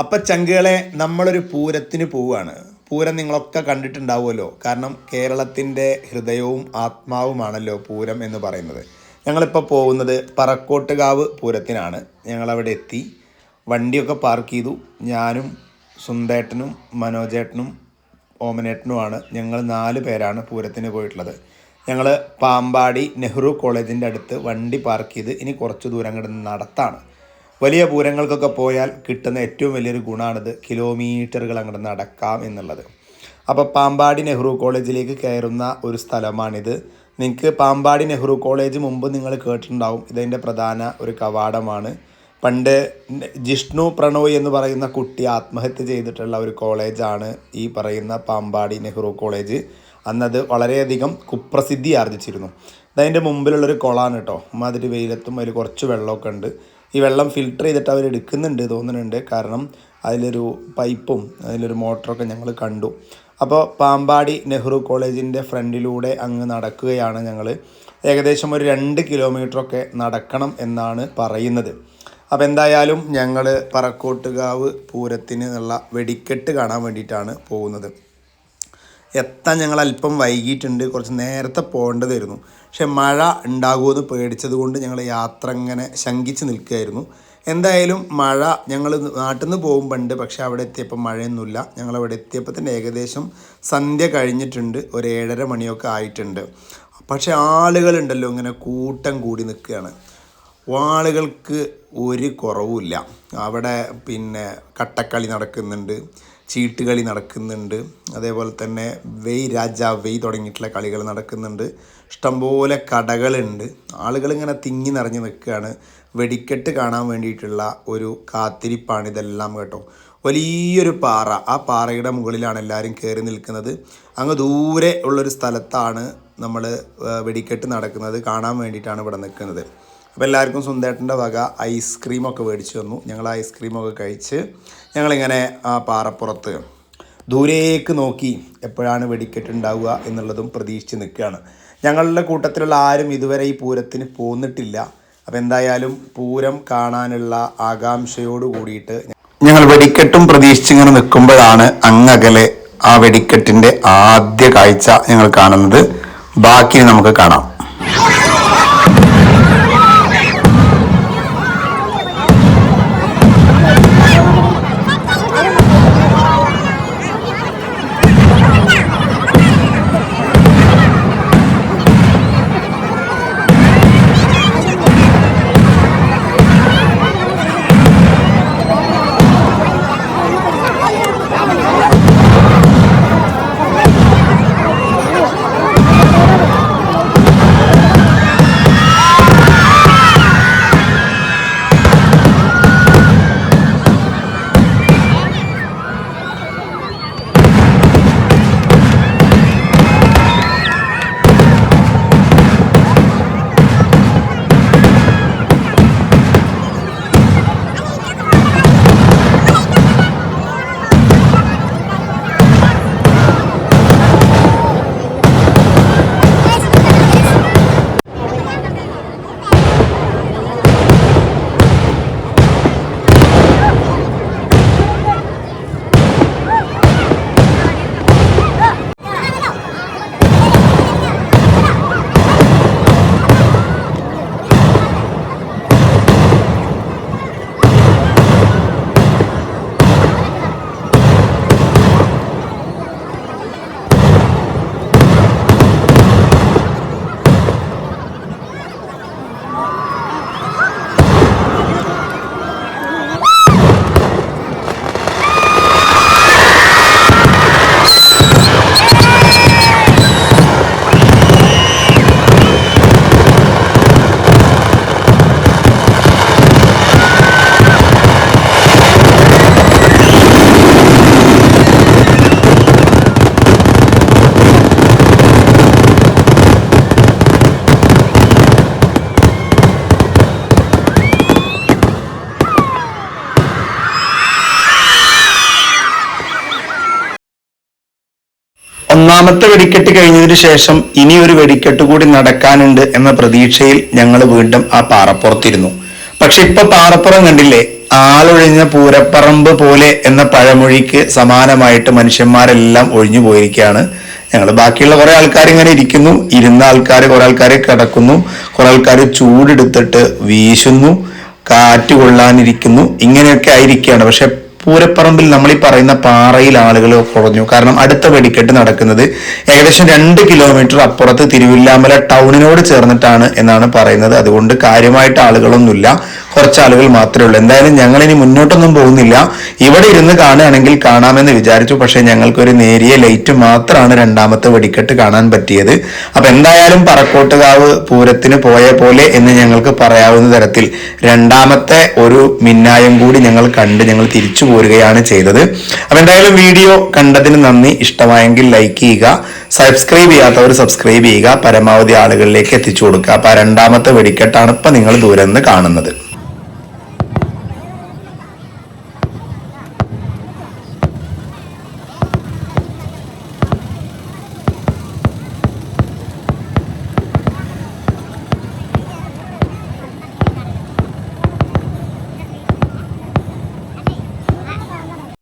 അപ്പൊ ചങ്കുകളെ നമ്മളൊരു പൂരത്തിന് പോവുകയാണ് പൂരം നിങ്ങളൊക്കെ കണ്ടിട്ടുണ്ടാവുമല്ലോ. കാരണം കേരളത്തിന്റെ ഹൃദയവും ആത്മാവുമാണല്ലോ പൂരം എന്ന് പറയുന്നത്. ഞങ്ങളിപ്പോൾ പോകുന്നത് പറക്കോട്ടുകാവ് പൂരത്തിനാണ്. ഞങ്ങളവിടെ എത്തി. വണ്ടിയൊക്കെ പാർക്ക് ചെയ്തു. ഞാനും സുന്ദേട്ടനും മനോജേട്ടനും ഓമനേട്ടനുമാണ്. ഞങ്ങൾ നാല് പേരാണ് പൂരത്തിന് പോയിട്ടുള്ളത്. ഞങ്ങൾ പാമ്പാടി നെഹ്റു കോളേജിന്റെ അടുത്ത് വണ്ടി പാർക്ക് ചെയ്ത് ഇനി കുറച്ച് ദൂരം കിടന്ന് നടത്താണ്. വലിയ പൂരങ്ങൾക്കൊക്കെ പോയാൽ കിട്ടുന്ന ഏറ്റവും വലിയൊരു ഗുണമാണിത് കിലോമീറ്ററുകൾ അങ്ങോട്ട് നടക്കാം എന്നുള്ളത്. അപ്പോൾ പാമ്പാടി നെഹ്റു കോളേജിലേക്ക് കയറുന്ന ഒരു സ്ഥലമാണിത്. നിങ്ങൾക്ക് പാമ്പാടി നെഹ്റു കോളേജ് മുമ്പ് നിങ്ങൾ കേട്ടിട്ടുണ്ടാവും. ഇതിന്റെ പ്രധാന ഒരു കവാടമാണ്. പണ്ട് ജിഷ്ണു പ്രണോയ് എന്ന് പറയുന്ന കുട്ടി ആത്മഹത്യ ചെയ്തിട്ടുള്ള ഒരു കോളേജാണ് ഈ പറയുന്ന പാമ്പാടി നെഹ്റു കോളേജ്. അന്നത് വളരെയധികം കുപ്രസിദ്ധി ആർജിച്ചിരുന്നു. അതിന്റെ മുമ്പിലുള്ളൊരു കുളമാണ് കേട്ടോ മാതിരി വെയിലത്തും അതിൽ കുറച്ച് വെള്ളമൊക്കെ ഉണ്ട്. ഈ വെള്ളം ഫിൽട്ടർ ചെയ്തിട്ട് അവർ എടുക്കുന്നുണ്ട് തോന്നുന്നുണ്ട്. കാരണം അതിലൊരു പൈപ്പും അതിലൊരു മോട്ടറൊക്കെ ഞങ്ങൾ കണ്ടു. അപ്പോൾ പാമ്പാടി നെഹ്റു കോളേജിന്റെ ഫ്രണ്ടിലൂടെ അങ്ങ് നടക്കുകയാണ് ഞങ്ങൾ ഏകദേശം ഒരു രണ്ട് കിലോമീറ്ററൊക്കെ നടക്കണം എന്നാണ് പറയുന്നത്. അപ്പോൾ എന്തായാലും ഞങ്ങൾ പറക്കോട്ടുകാവ് പൂരത്തിന് ഉള്ള വെടിക്കെട്ട് കാണാൻ വേണ്ടിയിട്ടാണ് പോകുന്നത്. എത്താൻ ഞങ്ങൾ അല്പം വൈകിയിട്ടുണ്ട്. കുറച്ച് നേരത്തെ പോകേണ്ടതായിരുന്നു. പക്ഷെ മഴ ഉണ്ടാകുമെന്ന് പേടിച്ചത് കൊണ്ട് ഞങ്ങൾ യാത്ര ഇങ്ങനെ ശങ്കിച്ച് നിൽക്കുകയായിരുന്നു. എന്തായാലും മഴ ഞങ്ങൾ നാട്ടിൽ നിന്ന് പോകുമ്പോണ്ട്. പക്ഷെ അവിടെ എത്തിയപ്പോൾ മഴയൊന്നുമില്ല. ഞങ്ങൾ അവിടെ എത്തിയപ്പോൾ തന്നെ ഏകദേശം സന്ധ്യ കഴിഞ്ഞിട്ടുണ്ട്. ഒരു ഏഴര മണിയൊക്കെ ആയിട്ടുണ്ട്. പക്ഷെ ആളുകളുണ്ടല്ലോ ഇങ്ങനെ കൂട്ടം കൂടി നിൽക്കുകയാണ്. ആളുകൾക്ക് ഒരു കുറവുമില്ല. അവിടെ പിന്നെ കട്ടക്കളി നടക്കുന്നുണ്ട് ചീട്ടുകളി നടക്കുന്നുണ്ട് അതേപോലെ തന്നെ വെയ് രാജ വെയ് തുടങ്ങിയിട്ടുള്ള കളികൾ നടക്കുന്നുണ്ട്. ഇഷ്ടംപോലെ കടകളുണ്ട്. ആളുകളിങ്ങനെ തിങ്ങി നിറഞ്ഞ് നിൽക്കുകയാണ്. വെടിക്കെട്ട് കാണാൻ വേണ്ടിയിട്ടുള്ള ഒരു കാത്തിരിപ്പാണ് ഇതെല്ലാം കേട്ടോ. വലിയൊരു പാറ. ആ പാറയുടെ മുകളിലാണ് എല്ലാവരും കയറി നിൽക്കുന്നത്. അങ്ങ് ദൂരെ ഉള്ളൊരു സ്ഥലത്താണ് നമ്മൾ വെടിക്കെട്ട് നടക്കുന്നത്. കാണാൻ വേണ്ടിയിട്ടാണ് ഇവിടെ നിൽക്കുന്നത്. അപ്പോൾ എല്ലാവർക്കും സുന്ദേട്ടന്റെ വക ഐസ്ക്രീമൊക്കെ മേടിച്ചു തന്നു. ഞങ്ങൾ ഐസ്ക്രീമൊക്കെ കഴിച്ച് ഞങ്ങളിങ്ങനെ ആ പാറപ്പുറത്ത് ദൂരേക്ക് നോക്കി എപ്പോഴാണ് വെടിക്കെട്ട് ഉണ്ടാവുക എന്നുള്ളതും പ്രതീക്ഷിച്ച് നിൽക്കുകയാണ്. ഞങ്ങളുടെ കൂട്ടത്തിലുള്ള ആരും ഇതുവരെ ഈ പൂരത്തിന് പോന്നിട്ടില്ല. അപ്പോൾ എന്തായാലും പൂരം കാണാനുള്ള ആകാംക്ഷയോട് കൂടിയിട്ട് ഞങ്ങൾ വെടിക്കെട്ടും പ്രതീക്ഷിച്ചിങ്ങനെ നിൽക്കുമ്പോഴാണ് അങ്ങകലെ ആ വെടിക്കെട്ടിന്റെ ആദ്യ കാഴ്ച ഞങ്ങൾ കാണുന്നത്. ബാക്കി നമുക്ക് കാണാം. ഒന്നാമത്തെ വെടിക്കെട്ട് കഴിഞ്ഞതിന് ശേഷം ഇനി ഒരു വെടിക്കെട്ട് കൂടി നടക്കാനുണ്ട് എന്ന പ്രതീക്ഷയിൽ ഞങ്ങൾ വീണ്ടും ആ പാറപ്പുറത്തിരുന്നു. പക്ഷെ ഇപ്പൊ പാറപ്പുറം കണ്ടില്ലേ? ആളൊഴിഞ്ഞ പൂരപ്പറമ്പ് പോലെ എന്ന പഴമൊഴിക്ക് സമാനമായിട്ട് മനുഷ്യന്മാരെല്ലാം ഒഴിഞ്ഞു പോയിരിക്കുകയാണ്. ഞങ്ങൾ ബാക്കിയുള്ള കുറെ ആൾക്കാർ ഇങ്ങനെ ഇരിക്കുന്നു. ഇരുന്ന ആൾക്കാർ കുറെ ആൾക്കാർ കിടക്കുന്നു. കുറെ ആൾക്കാർ ചൂടെടുത്തിട്ട് വീശുന്നു. കാറ്റ് കൊള്ളാനിരിക്കുന്നു. ഇങ്ങനെയൊക്കെ ആയിരിക്കുകയാണ്. പക്ഷെ പൂരപ്പറമ്പിൽ നമ്മൾ ഈ പറയുന്ന പാറയിൽ ആളുകൾ കുറഞ്ഞു കാരണം അടുത്ത വെടിക്കെട്ട് നടക്കുന്നത് ഏകദേശം രണ്ട് കിലോമീറ്റർ അപ്പുറത്ത് തിരുവില്ലാമല ടൗണിനോട് ചേർന്നിട്ടാണ് എന്നാണ് പറയുന്നത്. അതുകൊണ്ട് കാര്യമായിട്ട് ആളുകളൊന്നുമില്ല. കുറച്ച് ആളുകൾ മാത്രമേ ഉള്ളൂ. എന്തായാലും ഞങ്ങൾ ഇനി മുന്നോട്ടൊന്നും പോകുന്നില്ല. ഇവിടെ ഇരുന്ന് കാണുകയാണെങ്കിൽ കാണാമെന്ന് വിചാരിച്ചു. പക്ഷേ ഞങ്ങൾക്കൊരു നേരിയ ലൈറ്റ് മാത്രമാണ് രണ്ടാമത്തെ വെടിക്കെട്ട് കാണാൻ പറ്റിയത്. അപ്പൊ എന്തായാലും പറക്കോട്ടുകാവ് പൂരത്തിന് പോയ പോലെ എന്ന് ഞങ്ങൾക്ക് പറയാവുന്ന തരത്തിൽ രണ്ടാമത്തെ ഒരു മിന്നായം കൂടി ഞങ്ങൾ കണ്ട് ഞങ്ങൾ തിരിച്ചു പോരുകയാണ് ചെയ്തത്. അപ്പൊ എന്തായാലും വീഡിയോ കണ്ടതിന് നന്ദി. ഇഷ്ടമായെങ്കിൽ ലൈക്ക് ചെയ്യുക. സബ്സ്ക്രൈബ് ചെയ്യാത്തവർ സബ്സ്ക്രൈബ് ചെയ്യുക. പരമാവധി ആളുകളിലേക്ക് എത്തിച്ചു കൊടുക്കുക. അപ്പൊ രണ്ടാമത്തെ വെടിക്കെട്ടാണ് ഇപ്പൊ നിങ്ങൾ ദൂരെ നിന്ന് കാണുന്നത്.